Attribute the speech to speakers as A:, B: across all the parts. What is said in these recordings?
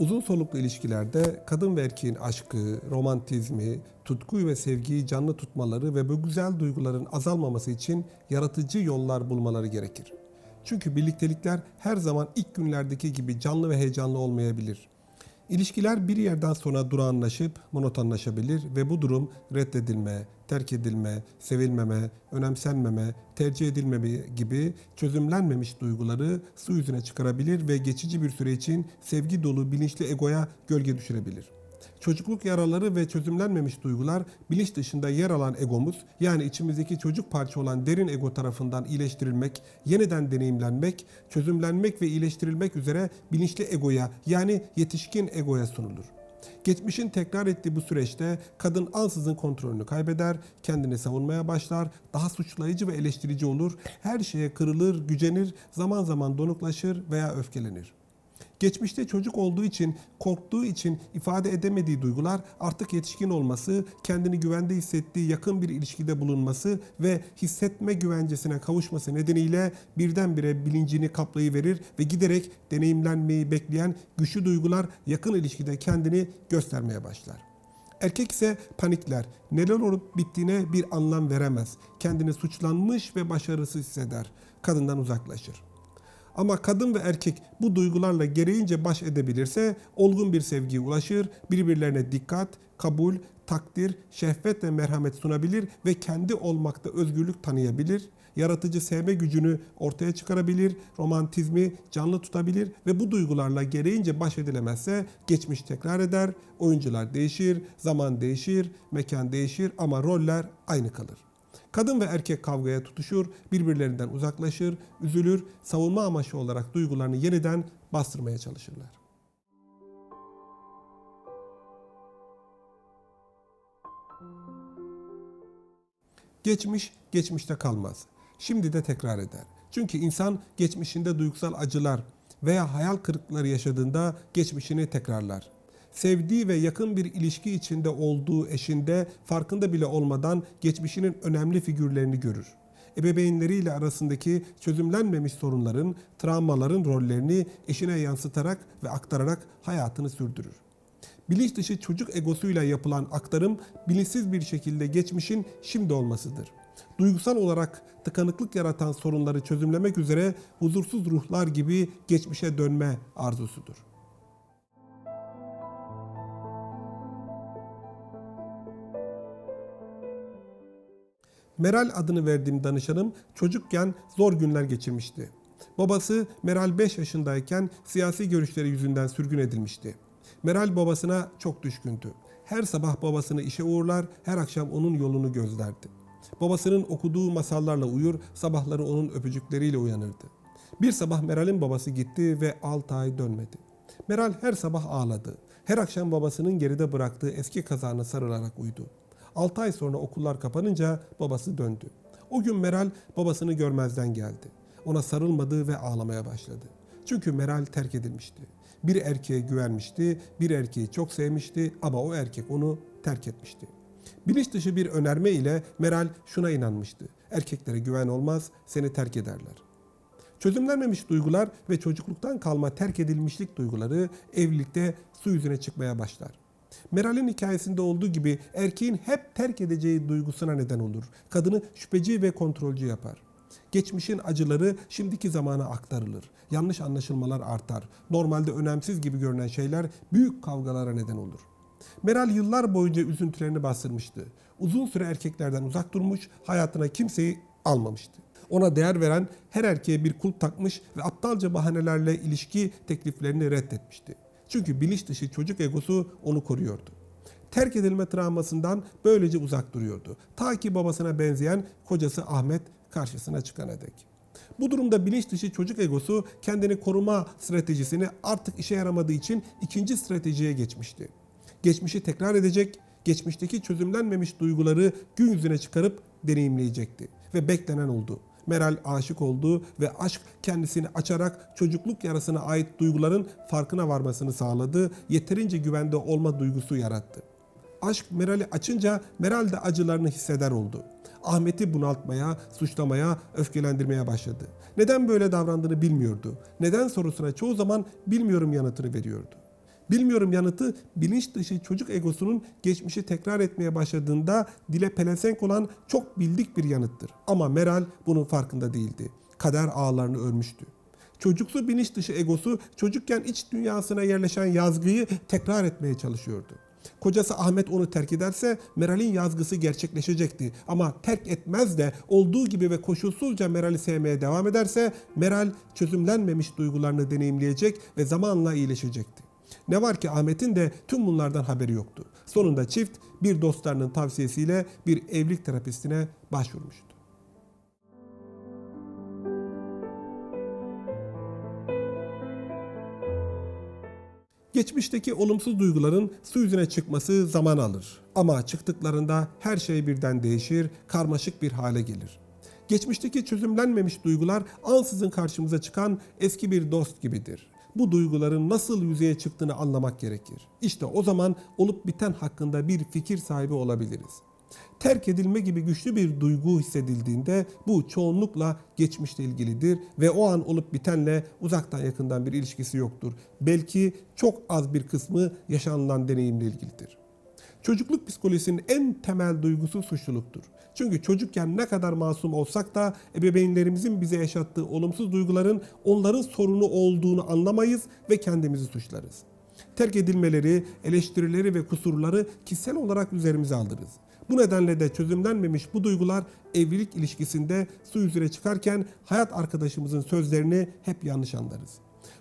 A: Uzun soluklu ilişkilerde kadın ve erkeğin aşkı, romantizmi, tutkuyu ve sevgiyi canlı tutmaları ve bu güzel duyguların azalmaması için yaratıcı yollar bulmaları gerekir. Çünkü birliktelikler her zaman ilk günlerdeki gibi canlı ve heyecanlı olmayabilir. İlişkiler bir yerden sonra durağanlaşıp monotonlaşabilir ve bu durum reddedilme, terk edilme, sevilmeme, önemsenmeme, tercih edilmeme gibi çözümlenmemiş duyguları su yüzüne çıkarabilir ve geçici bir süre için sevgi dolu bilinçli egoya gölge düşürebilir. Çocukluk yaraları ve çözümlenmemiş duygular bilinç dışında yer alan egomuz yani içimizdeki çocuk parça olan derin ego tarafından iyileştirilmek, yeniden deneyimlenmek, çözümlenmek ve iyileştirilmek üzere bilinçli egoya yani yetişkin egoya sunulur. Geçmişin tekrar ettiği bu süreçte kadın ansızın kontrolünü kaybeder, kendini savunmaya başlar, daha suçlayıcı ve eleştirici olur, her şeye kırılır, gücenir, zaman zaman donuklaşır veya öfkelenir. Geçmişte çocuk olduğu için, korktuğu için ifade edemediği duygular artık yetişkin olması, kendini güvende hissettiği yakın bir ilişkide bulunması ve hissetme güvencesine kavuşması nedeniyle birdenbire bilincini kaplayıverir ve giderek deneyimlenmeyi bekleyen güçlü duygular yakın ilişkide kendini göstermeye başlar. Erkek ise panikler, neler olup bittiğine bir anlam veremez. Kendini suçlanmış ve başarısız hisseder. Kadından uzaklaşır. Ama kadın ve erkek bu duygularla gereğince baş edebilirse olgun bir sevgiye ulaşır, birbirlerine dikkat, kabul, takdir, şehvet ve merhamet sunabilir ve kendi olmakta özgürlük tanıyabilir, yaratıcı sevme gücünü ortaya çıkarabilir, romantizmi canlı tutabilir ve bu duygularla gereğince baş edilemezse geçmiş tekrar eder, oyuncular değişir, zaman değişir, mekan değişir ama roller aynı kalır. Kadın ve erkek kavgaya tutuşur, birbirlerinden uzaklaşır, üzülür, savunma amaçlı olarak duygularını yeniden bastırmaya çalışırlar. Geçmiş geçmişte kalmaz. Şimdi de tekrar eder. Çünkü insan geçmişinde duygusal acılar veya hayal kırıklıkları yaşadığında geçmişini tekrarlar sevdiği ve yakın bir ilişki içinde olduğu eşinde farkında bile olmadan geçmişinin önemli figürlerini görür. Ebeveynleriyle arasındaki çözümlenmemiş sorunların, travmaların rollerini eşine yansıtarak ve aktararak hayatını sürdürür. Bilinç dışı çocuk egosuyla yapılan aktarım bilinçsiz bir şekilde geçmişin şimdi olmasıdır. Duygusal olarak tıkanıklık yaratan sorunları çözümlemek üzere huzursuz ruhlar gibi geçmişe dönme arzusudur. Meral adını verdiğim danışanım çocukken zor günler geçirmişti. Babası Meral 5 yaşındayken siyasi görüşleri yüzünden sürgün edilmişti. Meral babasına çok düşkündü. Her sabah babasını işe uğurlar, her akşam onun yolunu gözlerdi. Babasının okuduğu masallarla uyur, sabahları onun öpücükleriyle uyanırdı. Bir sabah Meral'in babası gitti ve 6 ay dönmedi. Meral her sabah ağladı. Her akşam babasının geride bıraktığı eski kazağına sarılarak uyudu. 6 ay sonra okullar kapanınca babası döndü. O gün Meral babasını görmezden geldi. Ona sarılmadı ve ağlamaya başladı. Çünkü Meral terk edilmişti. Bir erkeğe güvenmişti, bir erkeği çok sevmişti ama o erkek onu terk etmişti. Bilinç dışı bir önerme ile Meral şuna inanmıştı. Erkeklere güven olmaz, seni terk ederler. Çözümlenmemiş duygular ve çocukluktan kalma terk edilmişlik duyguları evlilikte su yüzüne çıkmaya başlar. Meral'in hikayesinde olduğu gibi erkeğin hep terk edeceği duygusuna neden olur. Kadını şüpheci ve kontrolcü yapar. Geçmişin acıları şimdiki zamana aktarılır. Yanlış anlaşılmalar artar. Normalde önemsiz gibi görünen şeyler büyük kavgalara neden olur. Meral yıllar boyunca üzüntülerini bastırmıştı. Uzun süre erkeklerden uzak durmuş, hayatına kimseyi almamıştı. Ona değer veren her erkeğe bir kulp takmış ve aptalca bahanelerle ilişki tekliflerini reddetmişti. Çünkü bilinç dışı çocuk egosu onu koruyordu. Terk edilme travmasından böylece uzak duruyordu. Ta ki babasına benzeyen kocası Ahmet karşısına çıkana dek. Bu durumda bilinç dışı çocuk egosu kendini koruma stratejisini artık işe yaramadığı için ikinci stratejiye geçmişti. Geçmişi tekrar edecek, geçmişteki çözümlenmemiş duyguları gün yüzüne çıkarıp deneyimleyecekti. Ve beklenen oldu. Meral aşık oldu ve aşk kendisini açarak çocukluk yarasına ait duyguların farkına varmasını sağladı. Yeterince güvende olma duygusu yarattı. Aşk Meral'i açınca Meral de acılarını hisseder oldu. Ahmet'i bunaltmaya, suçlamaya, öfkelendirmeye başladı. Neden böyle davrandığını bilmiyordu. Neden sorusuna çoğu zaman bilmiyorum yanıtını veriyordu. Bilmiyorum yanıtı bilinç dışı çocuk egosunun geçmişi tekrar etmeye başladığında dile pelesenk olan çok bildik bir yanıttır. Ama Meral bunun farkında değildi. Kader ağlarını örmüştü. Çocuksu bilinç dışı egosu çocukken iç dünyasına yerleşen yazgıyı tekrar etmeye çalışıyordu. Kocası Ahmet onu terk ederse Meral'in yazgısı gerçekleşecekti. Ama terk etmez de olduğu gibi ve koşulsuzca Meral'i sevmeye devam ederse Meral çözümlenmemiş duygularını deneyimleyecek ve zamanla iyileşecekti. Ne var ki Ahmet'in de tüm bunlardan haberi yoktu. Sonunda çift bir dostlarının tavsiyesiyle bir evlilik terapistine başvurmuştu. Geçmişteki olumsuz duyguların su yüzüne çıkması zaman alır. Ama çıktıklarında her şey birden değişir, karmaşık bir hale gelir. Geçmişteki çözümlenmemiş duygular ansızın karşımıza çıkan eski bir dost gibidir. Bu duyguların nasıl yüzeye çıktığını anlamak gerekir. İşte o zaman olup biten hakkında bir fikir sahibi olabiliriz. Terk edilme gibi güçlü bir duygu hissedildiğinde bu çoğunlukla geçmişle ilgilidir ve o an olup bitenle uzaktan yakından bir ilişkisi yoktur. Belki çok az bir kısmı yaşanılan deneyimle ilgilidir. Çocukluk psikolojisinin en temel duygusu suçluluktur. Çünkü çocukken ne kadar masum olsak da ebeveynlerimizin bize yaşattığı olumsuz duyguların onların sorunu olduğunu anlamayız ve kendimizi suçlarız. Terk edilmeleri, eleştirileri ve kusurları kişisel olarak üzerimize alırız. Bu nedenle de çözümlenmemiş bu duygular evlilik ilişkisinde su yüzüne çıkarken hayat arkadaşımızın sözlerini hep yanlış anlarız.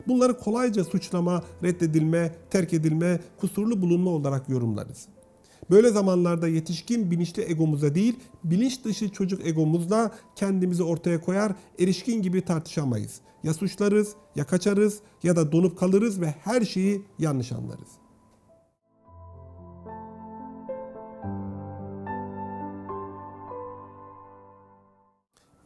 A: Bunları kolayca suçlama, reddedilme, terk edilme, kusurlu bulunma olarak yorumlarız. Böyle zamanlarda yetişkin bilinçli egomuza değil, bilinç dışı çocuk egomuzla kendimizi ortaya koyar, erişkin gibi tartışamayız. Ya suçlarız, ya kaçarız ya da donup kalırız ve her şeyi yanlış anlarız.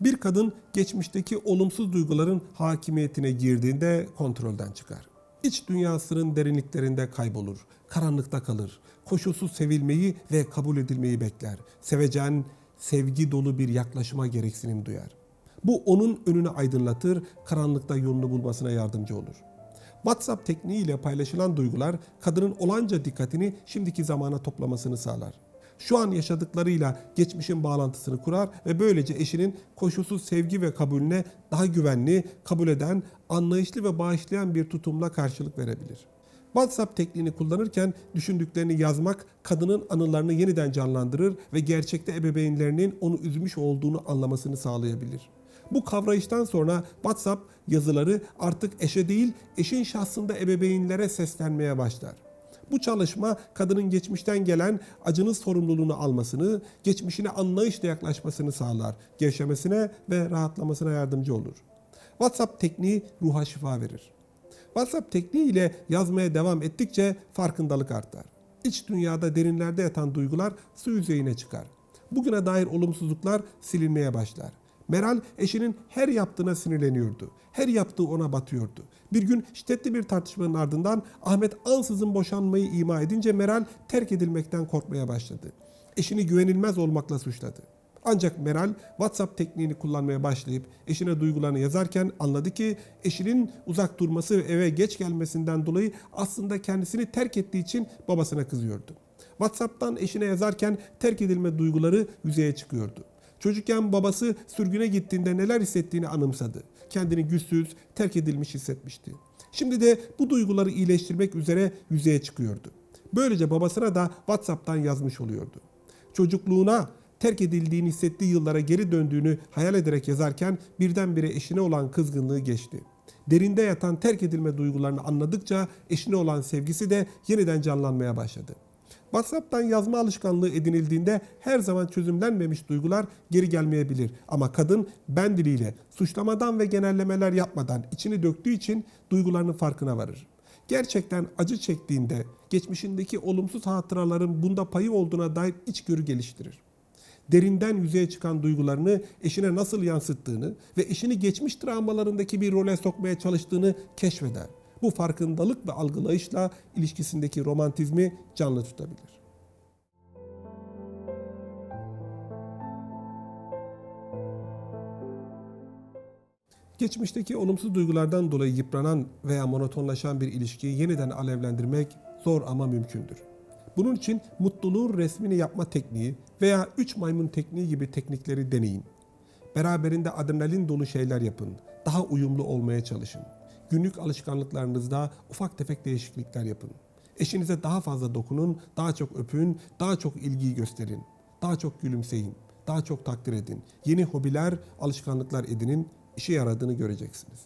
A: Bir kadın geçmişteki olumsuz duyguların hakimiyetine girdiğinde kontrolden çıkar. İç dünyasının derinliklerinde kaybolur, karanlıkta kalır. Koşulsuz sevilmeyi ve kabul edilmeyi bekler. Sevecen, sevgi dolu bir yaklaşıma gereksinim duyar. Bu onun önünü aydınlatır, karanlıkta yolunu bulmasına yardımcı olur. WhatsApp tekniğiyle paylaşılan duygular kadının olanca dikkatini şimdiki zamana toplamasını sağlar şu an yaşadıklarıyla geçmişin bağlantısını kurar ve böylece eşinin koşulsuz sevgi ve kabulüne daha güvenli, kabul eden, anlayışlı ve bağışlayan bir tutumla karşılık verebilir. WhatsApp tekniğini kullanırken düşündüklerini yazmak kadının anılarını yeniden canlandırır ve gerçekte ebeveynlerinin onu üzmüş olduğunu anlamasını sağlayabilir. Bu kavrayıştan sonra WhatsApp yazıları artık eşe değil, eşin şahsında ebeveynlere seslenmeye başlar. Bu çalışma kadının geçmişten gelen acının sorumluluğunu almasını, geçmişine anlayışla yaklaşmasını sağlar, gevşemesine ve rahatlamasına yardımcı olur. WhatsApp tekniği ruha şifa verir. WhatsApp tekniği ile yazmaya devam ettikçe farkındalık artar. İç dünyada derinlerde yatan duygular su yüzeyine çıkar. Bugüne dair olumsuzluklar silinmeye başlar. Meral eşinin her yaptığına sinirleniyordu. Her yaptığı ona batıyordu. Bir gün şiddetli bir tartışmanın ardından Ahmet ansızın boşanmayı ima edince Meral terk edilmekten korkmaya başladı. Eşini güvenilmez olmakla suçladı. Ancak Meral WhatsApp tekniğini kullanmaya başlayıp eşine duygularını yazarken anladı ki eşinin uzak durması ve eve geç gelmesinden dolayı aslında kendisini terk ettiği için babasına kızıyordu. WhatsApp'tan eşine yazarken terk edilme duyguları yüzeye çıkıyordu. Çocukken babası sürgüne gittiğinde neler hissettiğini anımsadı. Kendini güçsüz, terk edilmiş hissetmişti. Şimdi de bu duyguları iyileştirmek üzere yüzeye çıkıyordu. Böylece babasına da WhatsApp'tan yazmış oluyordu. Çocukluğuna terk edildiğini hissettiği yıllara geri döndüğünü hayal ederek yazarken birdenbire eşine olan kızgınlığı geçti. Derinde yatan terk edilme duygularını anladıkça eşine olan sevgisi de yeniden canlanmaya başladı. WhatsApp'tan yazma alışkanlığı edinildiğinde her zaman çözümlenmemiş duygular geri gelmeyebilir. Ama kadın ben diliyle suçlamadan ve genellemeler yapmadan içini döktüğü için duygularının farkına varır. Gerçekten acı çektiğinde geçmişindeki olumsuz hatıraların bunda payı olduğuna dair içgörü geliştirir. Derinden yüzeye çıkan duygularını eşine nasıl yansıttığını ve eşini geçmiş travmalarındaki bir role sokmaya çalıştığını keşfeder bu farkındalık ve algılayışla ilişkisindeki romantizmi canlı tutabilir. Geçmişteki olumsuz duygulardan dolayı yıpranan veya monotonlaşan bir ilişkiyi yeniden alevlendirmek zor ama mümkündür. Bunun için mutluluğun resmini yapma tekniği veya üç maymun tekniği gibi teknikleri deneyin. Beraberinde adrenalin dolu şeyler yapın. Daha uyumlu olmaya çalışın. Günlük alışkanlıklarınızda ufak tefek değişiklikler yapın. Eşinize daha fazla dokunun, daha çok öpün, daha çok ilgiyi gösterin. Daha çok gülümseyin, daha çok takdir edin. Yeni hobiler, alışkanlıklar edinin, işe yaradığını göreceksiniz.